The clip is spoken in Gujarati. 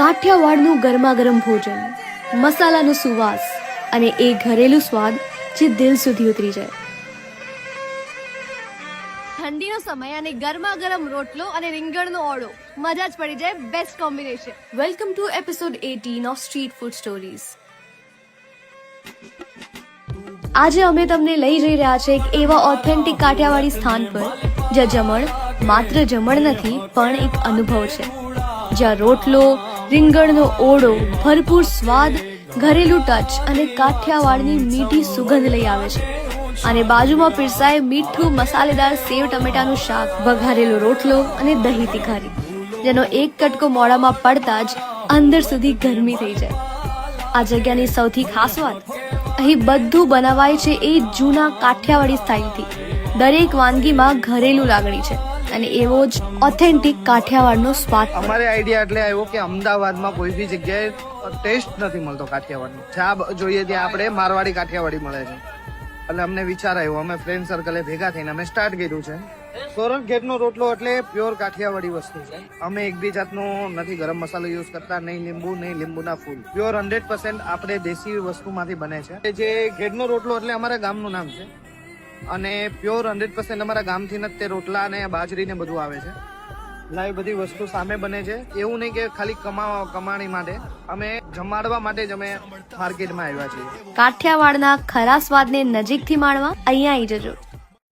કાઠિયાવાડનું ગરમા ગરમ ભોજન મસાલાનો સુવાસ અને એ ઘરેલું સ્વાદ જે દિલ સુધી ઉતરી જાય. ઠંડીનો સમય અને ગરમા ગરમ રોટલો અને રીંગણનો ઓળો. મજા જ પડી જાય best combination welcome to episode 18 of street food stories આજે અમે તમને લઈ જઈ રહ્યા છે એક એવા ઓથેન્ટિક કાઠિયાવાડી સ્થાન પર જ્યાં જમણ માત્ર જમણ નથી પણ એક અનુભવ છે. જ્યાં રોટલો રીંગણનો ઓળો, ભરપૂર સ્વાદ, ઘરેલું ટચ અને કાઠિયાવાડની મીઠી સુગંધ લઈ આવે છે. અને બાજુમાં પીરસાય મીઠું મસાલેદાર સેવ ટમેટાનું શાક, વઘારેલો રોટલો અને દહીં તીખારી. જેનો એક કટકો મોડામાં પડતા જ અંદર સુધી ગરમી થઈ જાય. આ જગ્યાની સૌથી ખાસ વાત, અહીં બધું બનાવાય છે એ જૂના કાઠિયાવાડી સ્ટાઇલથી દરેક વાનગીમાં ઘરેલું લાગણી છે. અને એવો જ ઓથેન્ટિક કાઠિયાવાડનો સ્વાદ અમારે આઈડિયા એટલે આવ્યો કે અમદાવાદમાં કોઈ બી જગ્યાએ ટેસ્ટ નથી મળતો કાઠિયાવાડનો. જ્યાં જોઈએ ત્યાં આપણે મારવાડી કાઠિયાવાડી મળે છે. એટલે અમને વિચાર આવ્યો, અમે ફ્રેન્ડ સર્કલે ભેગા થઈને અમે સ્ટાર્ટ કર્યું છે. સોરણ ઘેટનો રોટલો એટલે પ્યોર કાઠિયાવાડી વસ્તુ છે. અમે એક જાતનો નથી ગરમ મસાલો યુઝ કરતા, નહીં લીંબુ, નહીં લીંબુના ફૂલ. પ્યોર હંડ્રેડ પર્સન્ટ આપણે દેશી વસ્તુમાંથી બને છે. જે ઘેટનો રોટલો એટલે અમારા ગામનું નામ છે. અને પ્યોર હંડ્રેડ પર્સન્ટ અમારા ગામથી જ તે રોટલા અને બાજરી ને બધું આવે છે. લાઈવ બધી વસ્તુ સામે બને છે. એવું નહીં કે ખાલી કમાવા, કમાણી માટે. અમે જમાડવા માટે જ અમે માર્કેટમાં આવ્યા છીએ. કાઠિયાવાડના ખરા સ્વાદને નજીકથી માણવા અહીંયા આવી જજો.